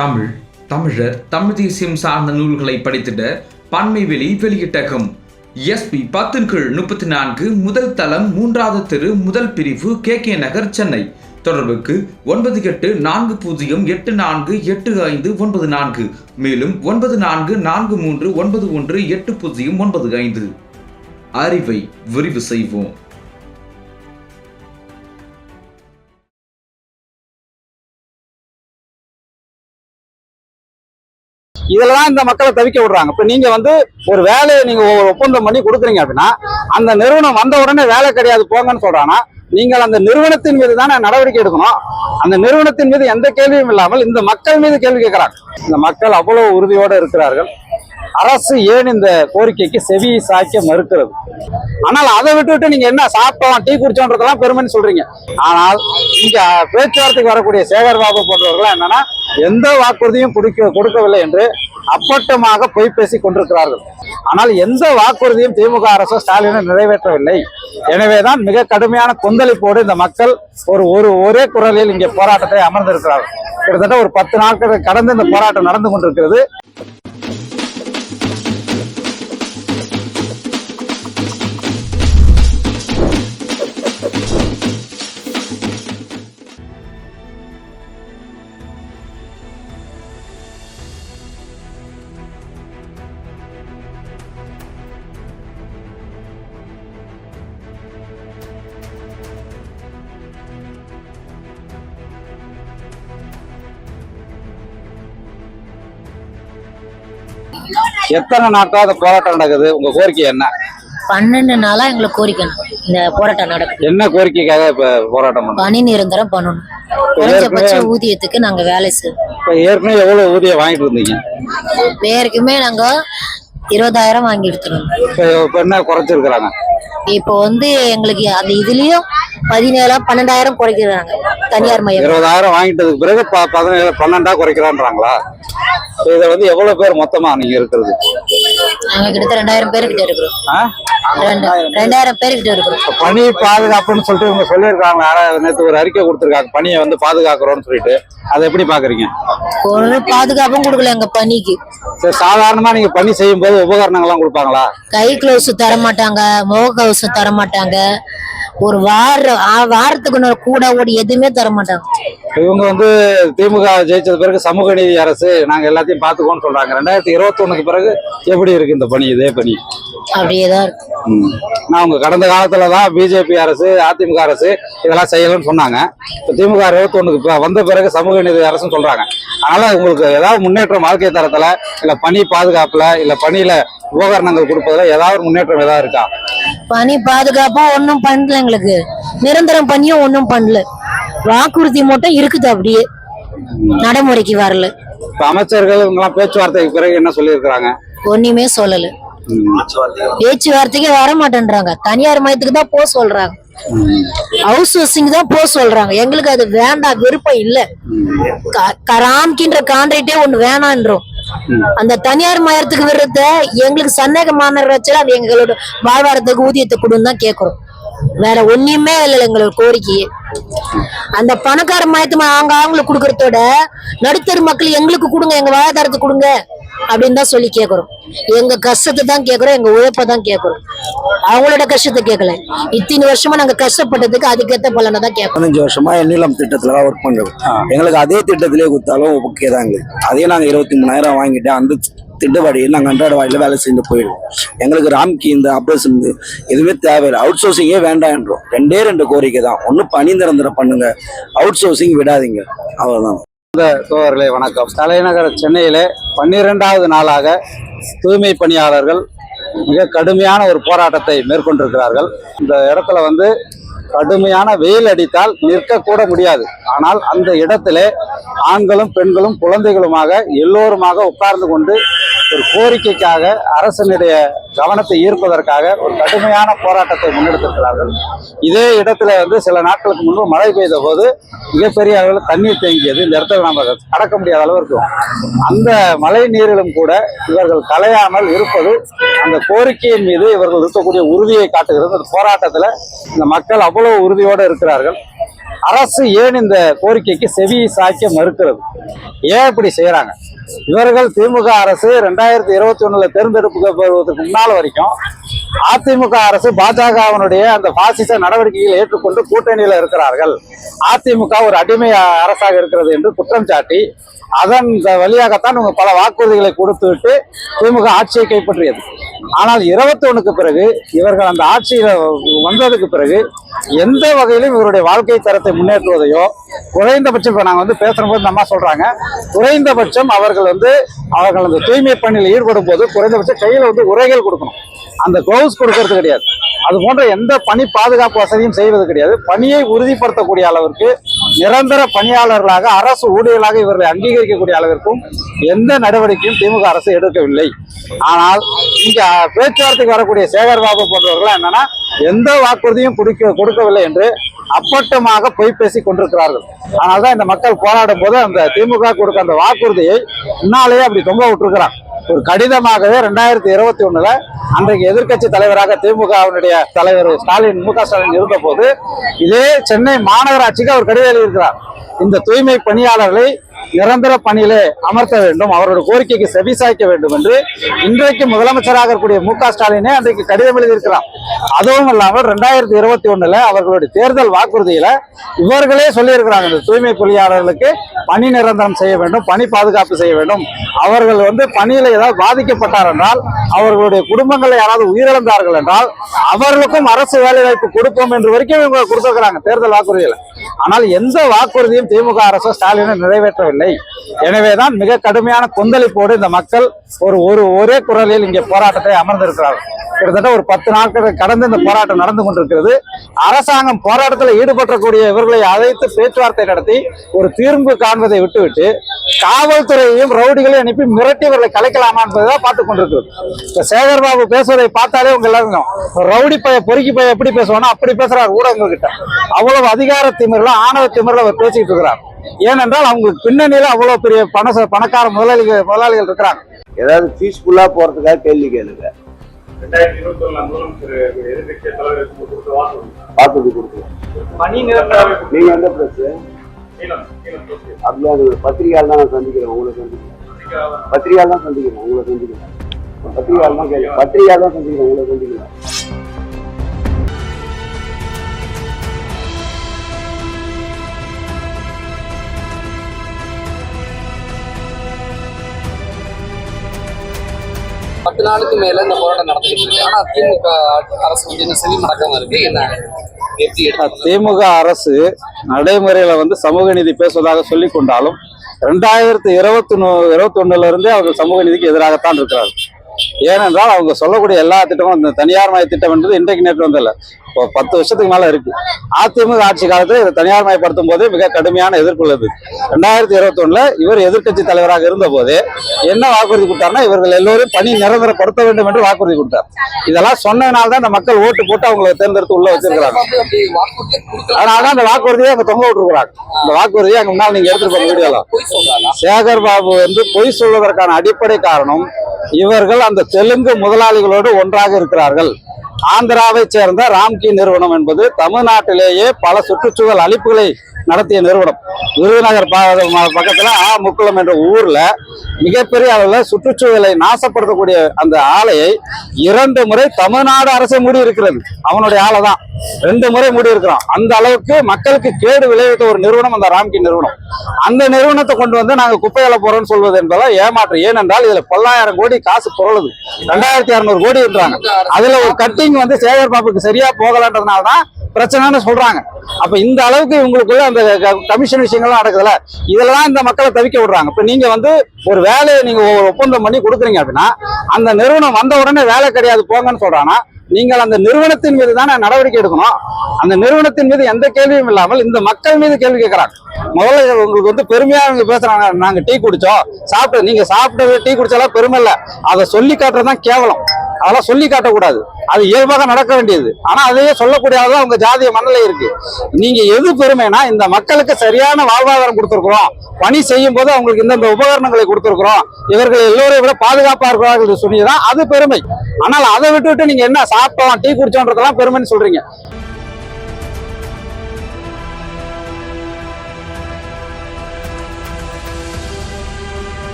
தமிழ் தமிழர் தமிழ் தேசியம் சார்ந்த நூல்களை படித்திட பன்மை வெளி வெளியிட்டகம் எஸ்பி பத்தின் கீழ் முப்பத்தி நான்கு முதல் தளம் மூன்றாவது தெரு முதல் பிரிவு கே கே நகர் சென்னை. தொடர்புக்கு ஒன்பது எட்டு நான்கு பூஜ்ஜியம் எட்டு நான்கு எட்டு ஐந்து ஒன்பது நான்கு. மேலும் ஒன்பது நான்கு நான்கு மூன்று ஒன்பது ஒன்று எட்டு பூஜ்ஜியம் ஒன்பது ஐந்து. அறிவை விரிவு செய்வோம். இதில் தான் இந்த மக்களை தவிக்க விடுறாங்க. இப்போ நீங்கள் வந்து ஒரு வேலையை நீங்கள் ஒரு ஒப்பந்தம் பண்ணி கொடுக்குறீங்க அப்படின்னா அந்த நிறுவனம் வந்த உடனே வேலை கிடையாது போங்கன்னு சொல்கிறாங்கன்னா நீங்கள் அந்த நிறுவனத்தின் மீது தானே நடவடிக்கை எடுக்கணும். அந்த நிறுவனத்தின் மீது எந்த கேள்வியும் இல்லாமல் இந்த மக்கள் மீது கேள்வி கேட்கிறாங்க. இந்த மக்கள் அவ்வளவு உறுதியோடு இருக்கிறார்கள். அரசு ஏன் இந்த கோரிக்கைக்கு செவி சாய்க்க மறுக்கிறது? ஆனால் அதை விட்டுவிட்டு நீங்க என்ன சாப்பிட்டோம் டீ குடிச்சோன்றதெல்லாம் பெருமைன்னு சொல்றீங்க. ஆனால் இங்க பேச்சுவார்த்தைக்கு வரக்கூடிய சேகர் பாபு போன்றவர்கள் என்னன்னா எந்த வாக்குறுதியும் கொடுக்க கொடுக்கவில்லை என்று அப்பட்டமாக பொய் பேசி கொண்டிருக்கிறார்கள். ஆனால் எந்த வாக்குறுதியும் திமுக அரசு ஸ்டாலினை நிறைவேற்றவில்லை. எனவேதான் மிக கடுமையான கொந்தளிப்போடு இந்த மக்கள் ஒரு ஒரு ஒரே குரலில் இங்கே போராட்டத்தை அமர்ந்திருக்கிறார்கள். கிட்டத்தட்ட ஒரு பத்து நாட்கள் கடந்து இந்த போராட்டம் நடந்து கொண்டிருக்கிறது. எத்தனை நாட்களா இந்த போராட்டம் நடக்குது? உங்க கோரிக்கை என்ன? பன்னெண்டு நாளா எங்களுக்கு கோரிக்கை இந்த போராட்டம் நடக்கும் என்ன கோரிக்கைக்காக இப்ப போராட்டம் பணி நிரந்தரம் பண்ணணும். குறைஞ்சபட்ச ஊதியத்துக்கு நாங்க வேலை செய்வோம் இப்ப ஏற்கனவே எவ்வளவு ஊதியம் வாங்கிட்டு இருந்தீங்க பேருக்குமே நாங்க இருபதாயிரம் வாங்கி எடுத்துருவோம் இப்ப இப்ப என்ன குறைச்சிருக்கிறாங்க? இப்போ வந்து எங்களுக்கு அந்த இதுலயும் பதினேழாம் பன்னெண்டாயிரம் குறைக்கிறாங்க. தனியார் மையம். இருபதாயிரம் வாங்கிட்டதுக்கு பிறகு பதினேழு பன்னெண்டா குறைக்கிறான்றாங்களா? இதை வந்து எவ்வளவு பேர் மொத்தமா நீங்க இருக்கிறது? நாங்க கிட்ட ரெண்டாயிரம் பேருக்கிட்ட இருக்கிறோம். ரெண்டாயிரம் பேருக்கிட்ட இருக்கிறோம். பணி பாதுகாப்புன்னு சொல்லிட்டு இவங்க சொல்லியிருக்காங்க. நேத்து ஒரு அறிக்கை கொடுத்திருக்காங்க. பணியை வந்து பாதுகாக்கிறோம்னு சொல்லிட்டு. அதை எப்படி பாக்குறீங்க? ஒரு பாதுகாப்பும் கொடுக்கல எங்க பணிக்கு. சரி சாதாரணமா நீங்க பணி செய்யும் போது உபகரணங்கள்லாம் கொடுப்பாங்களா? கை கிளவுஸ் தர மாட்டாங்க முக கவச தர மாட்டாங்க ஒரு வார ஆ- வாரத்துக்கு கூட ஓடி எதுவுமே தர மாட்டாங்க. இவங்க வந்து திமுக ஜெயிச்சது பிறகு சமூக நீதி அரசு நாங்க எல்லாத்தையும் பாத்துக்கோன்னு சொல்றாங்க. ரெண்டாயிரத்தி இருபத்தி பிறகு எப்படி இருக்கு இந்த பணி இதே பணி? அப்படியே தான் இருக்கு. ம். நான் உங்க கடந்த காலத்துல தான் பிஜேபி அரசு அதிமுக அரசு இதெல்லாம் செய்யலன்னு சொன்னாங்க. இப்ப திமுக இருபத்தொன்னுக்கு இப்ப வந்த பிறகு சமூக நீதி அரசுன்னு சொல்றாங்க. அதனால உங்களுக்கு ஏதாவது முன்னேற்றம் வாழ்க்கை தரத்துல இல்ல பணி பாதுகாப்புல இல்ல பணியில உபகரணங்கள் கொடுப்பதுல ஏதாவது முன்னேற்றம் ஏதாவது இருக்கா? பணி பாதுகாப்பா ஒன்றும் பண்ணல. எங்களுக்கு. நிரந்தரம் பண்ணியும் ஒன்றும் பண்ணல. வாக்குறுதி மட்டும் இருக்குது அப்படியே. நடைமுறைக்கு வரல. அமைச்சர்கள் இவங்கெல்லாம் பேச்சுவார்த்தைக்கு பிறகு என்ன சொல்லியிருக்கிறாங்க? ஒண்ணுமே சொல்லல. பேச்சுவார்த்தைக்கே வர மாட்டேன்றாங்க. தனியார் மையத்துக்கு தான் போக சொல்றாங்க. ஹவுஸ் ஹவுசிங் தான் போக சொல்றாங்க. எங்களுக்கு அது வேண்டாம் விருப்பம் இல்ல. க- கராம்கின்ற கான்ட்ராக்டே ஒண்ணு வேணான்றோம். அந்த தனியார் மயத்துக்கு விடுறத எங்களுக்கு சந்தேகமான வச்சுல அது எங்களோட வாழ்வாரத்துக்கு ஊதியத்தை கொடுன்னு தான் கேக்குறோம். வேற ஒண்ணுமே இல்லை எங்களோட கோரிக்கை. அந்த பணக்கார மயத்து அவங்க அவங்களுக்கு கொடுக்கறதோட நடுத்தரு மக்கள் எங்களுக்கு கொடுங்க எங்க வாழ்வாதாரத்தை கொடுங்க அப்படின்னு தான் சொல்லி கேக்குறோம். எங்க கஷ்டத்தை தான் கேட்கறோம் எங்க உழைப்பை தான் கேட்குறோம் அவங்களோட கஷ்டத்தை கேட்கல இத்தனை வருஷமா நாங்க கஷ்டப்பட்டதுக்கு அதுக்கேத்த பலனை தான் கேட்கறோம் பதினஞ்சு வருஷமா எண்ணிலம் திட்டத்துல தான் ஒர்க் பண்றோம். எங்களுக்கு அதே திட்டத்திலே கொடுத்தாலும் ஓகே தான் எங்களுக்கு அதே நாங்க இருபத்தி மூணாயிரம் வாங்கிட்டு அந்த திட்டப்படியில் நாங்கள் அன்றாட வாயில வேலை செஞ்சு போயிடுவோம் எங்களுக்கு ராம்கி இந்த ஆப்ரேஷன் எதுவுமே தேவையில்லை அவுட் சோர்சிங்கே வேண்டான்றோம் ரெண்டே ரெண்டு கோரிக்கை தான். ஒன்று பணி நிரந்தரம் பண்ணுங்க. அவுட் சோர்சிங் விடாதீங்க. அவ்வளவுதான். சோழர்களே வணக்கம். தலைநகர் சென்னையில் பன்னிரெண்டாவது நாளாக தூய்மை பணியாளர்கள் மிக கடுமையான ஒரு போராட்டத்தை மேற்கொண்டிருக்கிறார்கள். இந்த இடத்துல வந்து கடுமையான வெயில் அடித்தால் நிற்கக்கூட முடியாது. ஆனால் அந்த இடத்திலே ஆண்களும் பெண்களும் குழந்தைகளுமாக எல்லோருமாக உட்கார்ந்து கொண்டு ஒரு கோரிக்கைக்காக அரசனுடைய கவனத்தை ஈர்ப்பதற்காக ஒரு கடுமையான போராட்டத்தை முன்னெடுத்திருக்கிறார்கள். இதே இடத்துல வந்து சில நாட்களுக்கு முன்பு மழை பெய்த போது மிகப்பெரிய அளவில் தண்ணீர் தேங்கியது. இந்த இடத்துல நம்ம கடக்க முடியாத அளவு இருக்கும். அந்த மழை நீரிலும் கூட இவர்கள் கலையாமல் இருப்பது அந்த கோரிக்கையின் மீது இவர்கள் இருக்கக்கூடிய உறுதியை காட்டுகிறது. அந்த போராட்டத்தில் இந்த மக்கள் அவ்வளவு உறுதியோடு இருக்கிறார்கள். அரசு ஏன் இந்த கோரிக்கைக்கு செவியை சாய்க்க மறுக்கிறது? ஏன் இப்படி செய்கிறாங்க இவர்கள் திமுக அரசு ரெண்டாயிரத்தி இருபத்தி ஒன்றில் தேர்ந்தெடுப்புக்கு வருவதற்கு முன்னால் வரைக்கும் அதிமுக அரசு பாஜகவினுடைய அந்த பாசிச நடவடிக்கைகளை ஏற்றுக்கொண்டு கூட்டணியில் இருக்கிறார்கள். அதிமுக ஒரு அடிமை அரசாக இருக்கிறது என்று குற்றம் சாட்டி அதன் வழியாகத்தான் இவங்க பல வாக்குறுதிகளை கொடுத்துவிட்டு திமுக ஆட்சியை கைப்பற்றியது. ஆனால் இருபத்தி ஒண்ணுக்கு பிறகு இவர்கள் அந்த ஆட்சியில வந்ததுக்கு பிறகு எந்த வகையிலும் இவருடைய வாழ்க்கை தரத்தை முன்னேற்றுவதையோ குறைந்தபட்சம் இப்போ நாங்கள் வந்து பேசுகிறபோது நம்ம சொல்கிறாங்க குறைந்தபட்சம் அவர்கள் வந்து அவர்கள் அந்த தூய்மை பணியில் ஈடுபடும் போது குறைந்தபட்சம் கையில் வந்து உரைகள் கொடுக்கணும். அந்த க்ளவுஸ் கொடுக்கறது கிடையாது. அது போன்ற எந்த பணி பாதுகாப்பு வசதியும் செய்வது கிடையாது. பணியை உறுதிப்படுத்தக்கூடிய அளவிற்கு நிரந்தர பணியாளர்களாக அரசு ஊழியர்களாக இவர்களை அங்கீகரிக்கக்கூடிய அளவிற்கும் எந்த நடவடிக்கையும் திமுக அரசு எடுக்கவில்லை. ஆனால் இங்க பேச்சுவார்த்தைக்கு வரக்கூடிய சேகர் பாபு போன்றவர்கள் என்னன்னா எந்த வாக்குறுதியும் கொடுக்க கொடுக்கவில்லை என்று அப்பட்டமாக பொய் பேசி கொண்டிருக்கிறார்கள். அதனால்தான் இந்த மக்கள் போராடும் போது அந்த திமுக கொடுக்க அந்த வாக்குறுதியை முன்னாலேயே அப்படி தொங்க விட்டுருக்கிறான் ஒரு கடிதமாகவே ரெண்டாயிரத்தி இருபத்தி ஒண்ணுல அன்றைக்கு எதிர்க்கட்சி தலைவராக திமுக அவனுடைய தலைவர் ஸ்டாலின் மு க ஸ்டாலின் இருந்த போது இதே சென்னை மாநகராட்சிக்கு அவர் கடிதம் எழுதியிருக்கிறார். இந்த தூய்மை பணியாளர்களை நிரந்தர பணியிலே அமர்த்த வேண்டும். அவரோட கோரிக்கைக்கு செவிசாய்க்க வேண்டும் என்று இன்றைக்கு முதலமைச்சராக இருக்கக்கூடிய மு க ஸ்டாலினே அன்றைக்கு கடிதம் எழுதியிருக்கிறார். அதுவும் இல்லாமல் ரெண்டாயிரத்தி இருபத்தி ஒண்ணுல அவர்களுடைய தேர்தல் வாக்குறுதியில இவர்களே சொல்லியிருக்கிறாங்க. இந்த தூய்மை பொறியாளர்களுக்கு பணி நிரந்தரம் செய்ய வேண்டும் பணி பாதுகாப்பு செய்ய வேண்டும். அவர்கள் வந்து பணியில ஏதாவது பாதிக்கப்பட்டார் என்றால் அவர்களுடைய குடும்பங்களை யாராவது உயிரிழந்தார்கள் என்றால் அவர்களுக்கும் அரசு வேலை வாய்ப்பு கொடுப்போம் என்று வரைக்கும் இவங்க கொடுத்துருக்கிறாங்க தேர்தல் வாக்குறுதியில. ஆனால் எந்த வாக்குறுதியும் திமுக அரசு நிறைவேற்ற நிறைவேற்றவில்லை எனவேதான் மிக கடுமையான கொந்தளிப்போடு இந்த மக்கள் ஒரு ஒரு ஒரே குரலில் இங்கே போராட்டத்தை அமர்ந்திருக்கிறார்கள். கிட்டத்தட்ட ஒரு பத்து நாட்கள் கடந்து இந்த போராட்டம் நடந்து கொண்டிருக்கிறது. அரசாங்கம் போராட்டத்தில் ஈடுபட்டக்கூடிய இவர்களை அழைத்து பேச்சுவார்த்தை நடத்தி ஒரு தீர்வு காண்பதை விட்டுவிட்டு காவல்துறையையும் ரவுடிகளையும் அனுப்பி மிரட்டி இவர்களை கலைக்கலாமா என்பதை பார்த்து கொண்டிருக்கிறது. இப்போ சேகர்பாபு பேசுவதை பார்த்தாலே உங்க எல்லாருக்கும் ரவுடி பைய பொறுக்கி பைய எப்படி பேசுவானோ அப்படி பேசுறாரு ஊடகங்கள் கிட்ட அவ்வளவு அதிகார திமிரில் ஆணவ திமிரில் அவர் பேசிட்டு இருக்கிறார். ஏனென்றால் அவங்க பின்னணியில அவ்வளவு பெரிய பண பணக்கார முதலாளிகள் முதலாளிகள் இருக்கிறாங்க. ஏதாவது பீஸ்ஃபுல்லா போறதுக்காக கேள்வி கேளுங்க. வாக்குறுதி கொடுக்கலாம் நீங்க எந்த பிரஸ். அப்படியே பத்திரிகையால் தான் நான் சந்திக்கிறேன் உங்களை சந்திக்கிறேன். பத்திரிகையால் தான் சந்திக்கிறேன் உங்களை சந்திக்கிறேன். பத்திரிகையால் தான் கேட்க பத்திரிகையால் தான் சந்திக்கிறேன் உங்களை சந்திக்கிறேன். பத்து நாளுக்கு மேல இந்த போராட்டம் நடந்துகிட்டு இருக்கு. ஆனா திமுக அரசு வந்து இன்னும் செவி இருக்கு. என்ன திமுக அரசு நடைமுறையில வந்து சமூக நீதி பேசுவதாக சொல்லி கொண்டாலும் ரெண்டாயிரத்தி இருபத்தி இருபத்தி ஒண்ணுல இருந்தே அவங்க சமூக நீதிக்கு எதிராகத்தான் இருக்கிறார்கள். ஏனென்றால் அவங்க சொல்லக்கூடிய எல்லா திட்டமும் இந்த தனியார் மய திட்டம் என்பது இன்றைக்கு நேற்று வந்ததில்ல பத்து வருஷத்துக்கு மேல இருக்கு. அதிமுக ஆட்சி காலத்தில் இதை தனியார் மயப்படுத்தும் போது மிக கடுமையான எதிர்ப்பு உள்ளது. ரெண்டாயிரத்தி இருபத்தி ஒண்ணுல இவர் எதிர்க்கட்சி தலைவராக இருந்த போது என்ன வாக்குறுதி கொடுத்தாருன்னா இவர்கள் எல்லோரும் பணி நிரந்தரப்படுத்த வேண்டும் என்று வாக்குறுதி கொடுத்தார். இதெல்லாம் சொன்னதுனால தான் இந்த மக்கள் ஓட்டு போட்டு அவங்களை தேர்ந்தெடுத்து உள்ள வச்சிருக்கிறாங்க. பாபு அதனால அந்த வாக்குறுதியை அங்க தொங்க விட்டுருக்கிறாங்க. இந்த வாக்குறுதியை அங்க முன்னால் நீங்க எடுத்துட்டு போக முடியலாம் சேகர் பாபு வந்து பொய் சொல்வதற்கான அடிப்படை காரணம் இவர்கள் அந்த தெலுங்கு முதலாளிகளோடு ஒன்றாக இருக்கிறார்கள். ஆந்திராவை சேர்ந்த ராம்கி நிறுவனம் என்பது தமிழ்நாட்டிலேயே பல சுற்றுச்சூழல் அழிப்புகளை நடத்திய நிறுவனம். விருதுநகர் பக்கத்தில் ம- ஆ முக்குளம் என்ற ஊரில் மிகப்பெரிய அளவில் சுற்றுச்சூழலை நாசப்படுத்தக்கூடிய அந்த ஆலையை இரண்டு முறை தமிழ்நாடு அரசு மூடி இருக்கிறது அவனுடைய ஆலை தான். ரெண்டு முறை மூடி இருக்கிறான் அந்த அளவுக்கு மக்களுக்கு கேடு விளைவித்த ஒரு நிறுவனம் அந்த ராம்கி நிறுவனம். அந்த நிறுவனத்தை கொண்டு வந்து நாங்கள் குப்பையில போறோம்னு சொல்வது என்பதால் ஏமாற்று. ஏனென்றால் இதுல பல்லாயிரம் கோடி காசு பொருளுது. ரெண்டாயிரத்தி அறுநூறு கோடின்றாங்க. அதுல ஒரு கட்டிங் வந்து சேகர் பாபுக்கு சரியா போகலன்றதுனால தான் பிரச்சனைன்னு சொல்றாங்க. அப்ப இந்த அளவுக்கு இவங்களுக்குள்ள அந்த க- கமிஷன் விஷயங்கள்லாம் நடக்குதுல இதெல்லாம் இந்த மக்களை தவிக்க விடுறாங்க. இப்ப நீங்க வந்து ஒரு வேலையை நீங்க ஒரு ஒப்பந்தம் பண்ணி கொடுக்குறீங்க அப்படின்னா அந்த நிறுவனம் வந்த உடனே வேலை கிடையாது போங்கன்னு சொல்றாங்கன்னா நீங்கள் அந்த நிறுவனத்தின் மீது தானே நடவடிக்கை எடுக்கணும். அந்த நிறுவனத்தின் மீது எந்த கேள்வியும் இல்லாமல் இந்த மக்கள் மீது கேள்வி கேட்கறாங்க. முதல்ல உங்களுக்கு வந்து பெருமையா அவங்க பேசுறாங்க. நாங்க டீ குடிச்சோம் சாப்பிட்டு நீங்க சாப்பிட்டது டீ குடிச்சாலும் பெருமை இல்லை. அதை சொல்லி காட்டுறதுதான் கேவலம். அதெல்லாம் சொல்லி காட்டக்கூடாது. அது இயல்பாக நடக்க வேண்டியது. ஆனா அதையே சொல்லக்கூடிய அவங்க ஜாதிய மனநிலை இருக்கு. நீங்க எது பெருமைனா இந்த மக்களுக்கு சரியான வாழ்வாதாரம் கொடுத்துருக்குறோம். பணி செய்யும் போது அவங்களுக்கு இந்தந்த உபகரணங்களை கொடுத்துருக்குறோம். இவர்கள் எல்லோரையும் விட பாதுகாப்பா இருக்கிறார்கள் என்று சொன்னீங்கன்னா அது பெருமை. ஆனால் அதை விட்டுவிட்டு நீங்க என்ன சாப்பிட்டோம் டீ குடிச்சோன்றதெல்லாம் பெருமைன்னு சொல்றீங்க.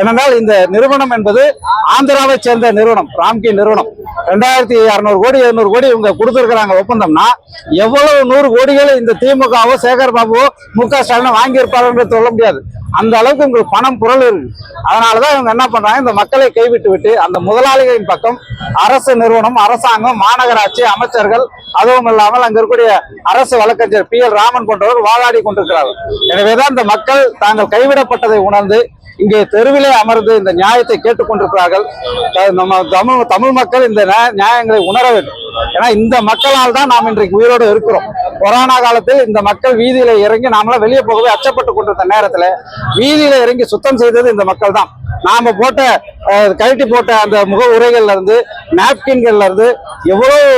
ஏனென்றால் இந்த நிறுவனம் என்பது ஆந்திராவை சேர்ந்த நிறுவனம் ராம்கி நிறுவனம். ரெண்டாயிரத்தி அறுநூறு கோடி எழுநூறு கோடி இவங்க கொடுத்துருக்குறாங்க ஒப்பந்தம்னா எவ்வளவு நூறு கோடிகள் இந்த திமுகவோ சேகர் பாபுவோ மு க ஸ்டாலினோ வாங்கியிருப்பார்கள் சொல்ல முடியாது. அந்த அளவுக்கு உங்களுக்கு பணம் புரள் இருக்கு. அதனாலதான் இவங்க என்ன பண்றாங்க இந்த மக்களை கைவிட்டு விட்டு அந்த முதலாளிகளின் பக்கம் அரசு நிறுவனம் அரசாங்கம் மாநகராட்சி அமைச்சர்கள் அதுவும் இல்லாமல் அங்க இருக்கக்கூடிய அரசு வழக்கறிஞர் பி எல் ராமன் போன்றவர் வாதாடி கொண்டிருக்கிறார்கள். எனவேதான் இந்த மக்கள் தாங்கள் கைவிடப்பட்டதை உணர்ந்து இங்கே தெருவிலே அமர்ந்து இந்த நியாயத்தை கேட்டுக்கொண்டிருக்கிறார்கள். நம்ம தமிழ் தமிழ் மக்கள் இந்த நியாயங்களை உணர வேண்டும். ஏன்னா இந்த மக்களால் தான் நாம் இன்றைக்கு உயிரோடு இருக்கிறோம். கொரோனா காலத்தில் இந்த மக்கள் வீதியில இறங்கி நாமெல்லாம் வெளியே போகவே அச்சப்பட்டு கொண்டிருந்த நேரத்துல வீதியில இறங்கி சுத்தம் செய்தது இந்த மக்கள் தான். நாம போட்ட கழட்டி போட்ட அந்த முக உரைகள்ல இருந்து நாப்கின்கள்ல இருந்து எவ்வளவு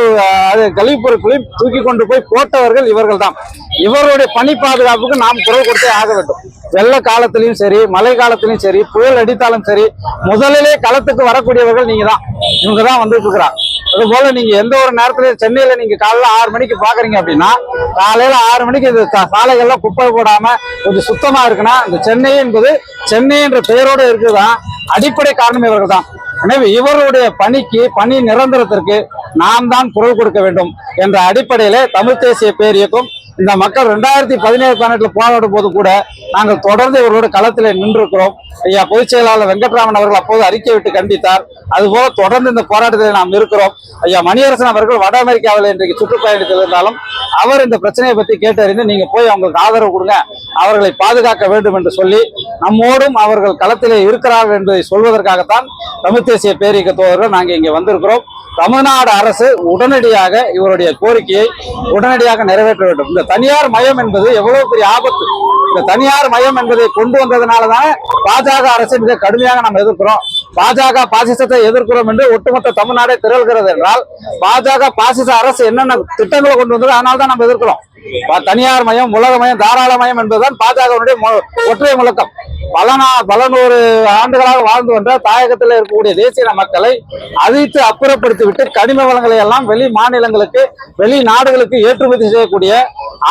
அது கழிவுப் பொருட்களையும் தூக்கி கொண்டு போய் போட்டவர்கள் இவர்கள் தான். இவருடைய பணி பாதுகாப்புக்கு நாம் குரல் கொடுத்தே ஆக வேண்டும். வெள்ள காலத்திலையும் சரி மழை காலத்திலையும் சரி புயல் அடித்தாலும் சரி முதலிலே களத்துக்கு வரக்கூடியவர்கள் நீங்க தான் இவங்க தான் வந்துட்டு இருக்கிறாங்க அது போல நீங்க எந்த ஒரு நேரத்திலயும் சென்னையில நீங்க காலையில ஆறு மணிக்கு பாக்குறீங்க அப்படின்னா காலையில ஆறு மணிக்கு இந்த சாலைகள்லாம் குப்பை போடாம கொஞ்சம் சுத்தமா இருக்குன்னா இந்த சென்னை என்பது சென்னை என்ற பெயரோடு இருக்குதான் அடிப்படை காரணம் இவர்கள் தான் எனவே இவருடைய பணிக்கு பணி நிரந்தரத்திற்கு நாம் தான் குரல் கொடுக்க வேண்டும் என்ற அடிப்படையிலே தமிழ் தேசிய பேரியக்கம் இந்த மக்கள் ரெண்டாயிரத்தி பதினேழு பதினெட்டுல போராடும் போது கூட நாங்கள் தொடர்ந்து இவர்களோட களத்தில் நின்றிருக்கிறோம். ஐயா பொதுச் செயலாளர் வெங்கட்ராமன் அவர்கள் அப்போது அறிக்கை விட்டு கண்டித்தார். அதுபோல தொடர்ந்து இந்த போராட்டத்தில் நாம் இருக்கிறோம். ஐயா மணியரசன் அவர்கள் வட அமெரிக்காவில் இன்றைக்கு சுற்றுப்பயணத்தில் இருந்தாலும் அவர் இந்த பிரச்சனையை பத்தி கேட்டறிந்து நீங்க போய் அவங்களுக்கு ஆதரவு கொடுங்க. அவர்களை பாதுகாக்க வேண்டும் என்று சொல்லி நம்மோடும் அவர்கள் களத்திலே இருக்கிறார்கள் என்பதை சொல்வதற்காகத்தான் தமிழ் தேசிய பேரியக்கத்தோர்கள் நாங்கள் இங்கே வந்திருக்கிறோம். தமிழ்நாடு அரசு உடனடியாக இவருடைய கோரிக்கையை உடனடியாக நிறைவேற்ற வேண்டும். இந்த தனியார் மயம் என்பது எவ்வளவு பெரிய ஆபத்து. இந்த தனியார் மயம் என்பதை கொண்டு வந்ததுனால தான் பாஜக அரசு மிக கடுமையாக நாம் எதிர்க்கிறோம். பாஜக பாசிசத்தை எதிர்க்கிறோம் என்று ஒட்டுமொத்த தமிழ்நாடே திரள்கிறது என்றால் பாஜக பாசிச அரசு என்னென்ன திட்டங்களை கொண்டு வந்தது அதனால தான் நம்ம எதிர்க்கிறோம். தனியார் மயம் உலக மயம் தாராள மயம் என்பதுதான் பாஜகவுடைய ஒற்றை முழக்கம். பல நா பல நூறு ஆண்டுகளாக வாழ்ந்து வந்த தாயகத்தில் இருக்கக்கூடிய தேசிய மக்களை அழித்து அப்புறப்படுத்திவிட்டு கனிம வளங்களை எல்லாம் வெளி மாநிலங்களுக்கு வெளி நாடுகளுக்கு ஏற்றுமதி செய்யக்கூடிய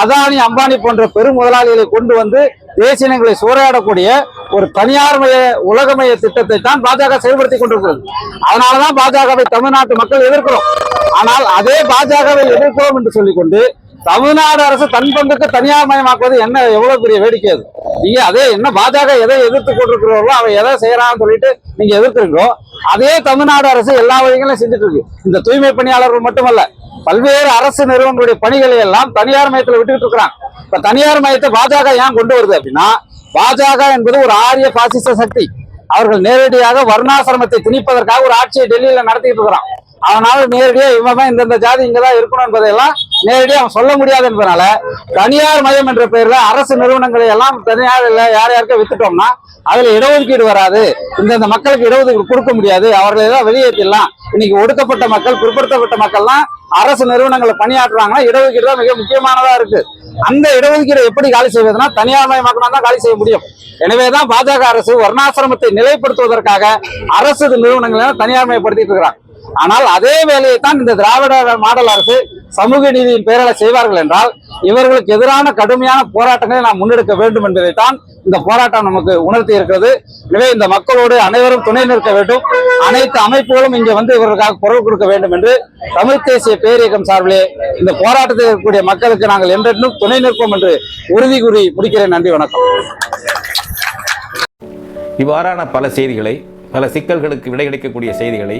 அதானி அம்பானி போன்ற பெரும் முதலாளிகளை கொண்டு வந்து தேசியங்களை சூறையாடக்கூடிய ஒரு தனியார்மய உலகமய திட்டத்தை தான் பாஜக செயல்படுத்தி கொண்டிருக்கிறது. அதனாலதான் பாஜகவை தமிழ்நாட்டு மக்கள் எதிர்க்கிறோம். ஆனால் அதே பாஜகவை எதிர்க்கிறோம் என்று சொல்லிக்கொண்டு தமிழ்நாடு அரசு தன் பங்குக்கு தனியார் மயமாக்குவது என்ன எவ்வளவு பெரிய வேடிக்கை அது? நீங்க அதே என்ன பாஜக எதை எதிர்த்து கொண்டிருக்கிறவர்களோ அவன் எதை செய்யறான்னு சொல்லிட்டு நீங்க எதிர்க்கிறீங்களோ அதே தமிழ்நாடு அரசு எல்லா வழிகளையும் செஞ்சுட்டு இருக்கு. இந்த தூய்மை பணியாளர்கள் மட்டுமல்ல பல்வேறு அரசு நிறுவனங்களுடைய பணிகளை எல்லாம் தனியார் மையத்தில் விட்டுக்கிட்டு இருக்கிறாங்க. இப்ப தனியார் மையத்தை பாஜக ஏன் கொண்டு வருது அப்படின்னா பாஜக என்பது ஒரு ஆரிய பாசிச சக்தி. அவர்கள் நேரடியாக வர்ணாசிரமத்தை திணிப்பதற்காக ஒரு ஆட்சியை டெல்லியில நடத்திட்டு இருக்கிறான். அவனால நேரடியா இவன் தான் இந்தந்த ஜாதி இங்கதான் இருக்கணும் என்பதையெல்லாம் நேரடியாக அவன் சொல்ல முடியாது என்பதனால தனியார் மையம் என்ற பெயர்ல அரசு நிறுவனங்களை எல்லாம் தனியார் இல்ல யார் யாருக்கே வித்துட்டோம்னா அதுல இடஒதுக்கீடு வராது. இந்தந்த மக்களுக்கு இடஒதுக்கீடு கொடுக்க முடியாது. அவர்களை எல்லாம் வெளியேற்றிடலாம். இன்னைக்கு ஒடுக்கப்பட்ட மக்கள் பிற்படுத்தப்பட்ட மக்கள்லாம் அரசு நிறுவனங்களை பணியாற்றுறாங்கன்னா இடஒதுக்கீடு தான் மிக முக்கியமானதா இருக்கு. அந்த இடஒதுக்கீடு எப்படி காலி செய்வதுன்னா தனியார் மயமாக்கினா தான் காலி செய்ய முடியும். எனவேதான் பாஜக அரசு வர்ணாசிரமத்தை நிலைப்படுத்துவதற்காக அரசு நிறுவனங்களை தனியார் மயப்படுத்திட்டு இருக்கிறாங்க. ஆனால் அதே வேலையை தான் இந்த திராவிட மாடல் அரசு சமூக நீதியின் பெயரால செய்வார்கள் என்றால் இவர்களுக்கு எதிரான கடுமையான போராட்டங்களை நாம் முன்னெடுக்க வேண்டும் என்பதைத்தான் இந்த போராட்டம் நமக்கு உணர்த்தி இருக்கிறது. எனவே இந்த மக்களோடு அனைவரும் துணை நிற்க வேண்டும். அனைத்து அமைப்புகளும் இங்கே வந்து இவர்களுக்காக குரல் கொடுக்க வேண்டும் என்று தமிழ் தேசிய பேரியக்கம் சார்பிலே இந்த போராட்டத்தில் இருக்கக்கூடிய மக்களுக்கு நாங்கள் என்றென்றும் துணை நிற்போம் என்று உறுதி கூறி முடிக்கிறேன். நன்றி வணக்கம். இவ்வாறான பல செய்திகளை பல சிக்கல்களுக்கு விடை கிடைக்கக்கூடிய செய்திகளை